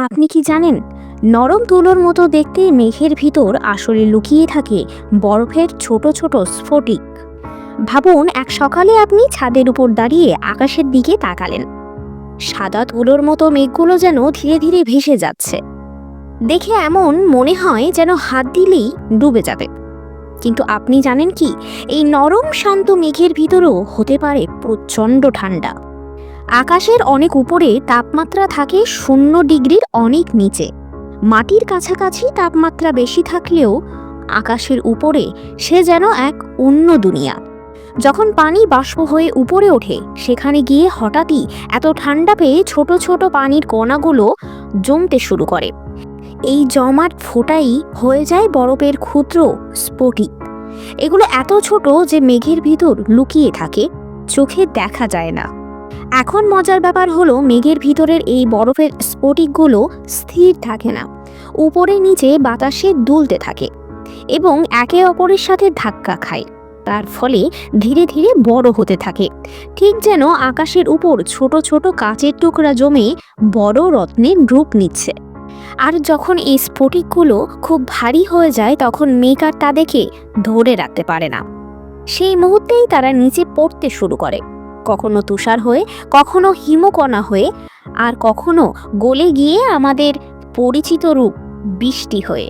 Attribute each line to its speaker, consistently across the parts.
Speaker 1: আপনি কি জানেন? নরম তুলোর মতো দেখতে মেঘের ভিতর আসলে লুকিয়ে থাকে বরফের ছোট ছোট স্ফটিক। ভাবুন, এক সকালে আপনি ছাদের উপর দাঁড়িয়ে আকাশের দিকে তাকালেন। সাদা তুলোর মতো মেঘগুলো যেন ধীরে ধীরে ভেসে যাচ্ছে। দেখে এমন মনে হয় যেন হাত দিলেই ডুবে যাবে। কিন্তু আপনি জানেন কি? এই নরম, শান্ত মেঘের ভিতরেও হতে পারে প্রচণ্ড ঠান্ডা। আকাশের অনেক উপরে তাপমাত্রা থাকে শূন্য ডিগ্রির অনেক নিচে। মাটির কাছাকাছি তাপমাত্রা বেশি থাকলেও আকাশের উপরে সে যেন এক অন্য দুনিয়া। যখন পানি বাষ্প হয়ে উপরে ওঠে, সেখানে গিয়ে হঠাৎই এত ঠান্ডা পেয়ে ছোট ছোট পানির কণাগুলো জমতে শুরু করে। এই জমাট ফোটাই হয়ে যায় বরফের ক্ষুদ্র স্ফটিক। এগুলো এত ছোট যে মেঘের ভিতর লুকিয়ে থাকে, চোখে দেখা যায় না। এখন মজার ব্যাপার হলো মেঘের ভিতরের এই বরফের স্ফটিকগুলো স্থির থাকে না। উপরে নিচে বাতাসে দুলতে থাকে এবং একে অপরের সাথে ধাক্কা খায়। তার ফলে ধীরে ধীরে বড় হতে থাকে। ঠিক যেন আকাশের উপর ছোট ছোট কাচের টুকরা জমে বড় রত্নের রূপ নিচ্ছে। আর যখন এই স্ফটিকগুলো খুব ভারী হয়ে যায়, তখন মেঘ আর তা দেখে ধরে রাখতে পারে না। সেই মুহূর্তেই তারা নিচে পড়তে শুরু করে। কখনো তুষার হয়ে, কখনো হিমকণা হয়ে, আর কখনো গলে গিয়ে আমাদের পরিচিত রূপ বৃষ্টি হয়ে।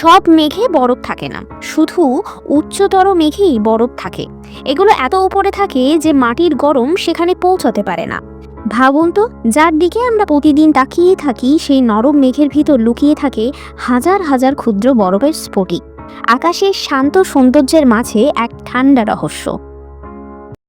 Speaker 1: সব মেঘে বরফ থাকে না, শুধু উচ্চতর মেঘেই বরফ থাকে। এগুলো এত উপরে থাকে যে মাটির গরম সেখানে পৌঁছাতে পারে না। ভাবুন তো, যার দিকে আমরা প্রতিদিন তাকিয়ে থাকি, সেই নরম মেঘের ভিতর লুকিয়ে থাকে হাজার হাজার ক্ষুদ্র বরফের স্ফটিক। আকাশের শান্ত সৌন্দর্যের মাঝে এক ঠান্ডা রহস্য।